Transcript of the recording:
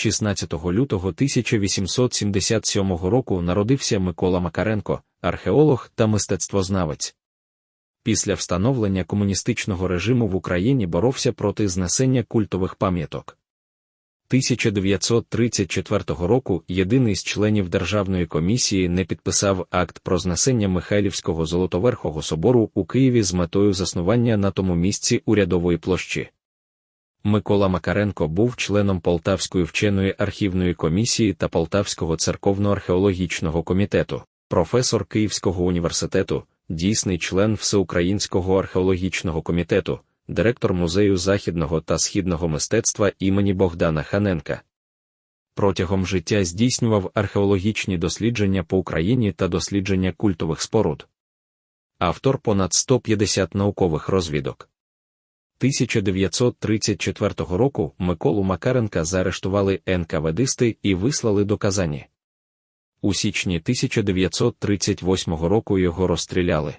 16 лютого 1877 року народився Микола Макаренко, археолог та мистецтвознавець. Після встановлення комуністичного режиму в Україні боровся проти знесення культових пам'яток. 1934 року єдиний з членів Державної комісії не підписав акт про знесення Михайлівського Золотоверхого собору у Києві з метою заснування на тому місці урядової площі. Микола Макаренко був членом Полтавської вченої архівної комісії та Полтавського церковно-археологічного комітету, професор Київського університету, дійсний член Всеукраїнського археологічного комітету, директор музею західного та східного мистецтва імені Богдана Ханенка. Протягом життя здійснював археологічні дослідження по Україні та дослідження культових споруд. Автор понад 150 наукових розвідок. 1934 року Миколу Макаренка заарештували НКВДисти і вислали до Казані. У січні 1938 року його розстріляли.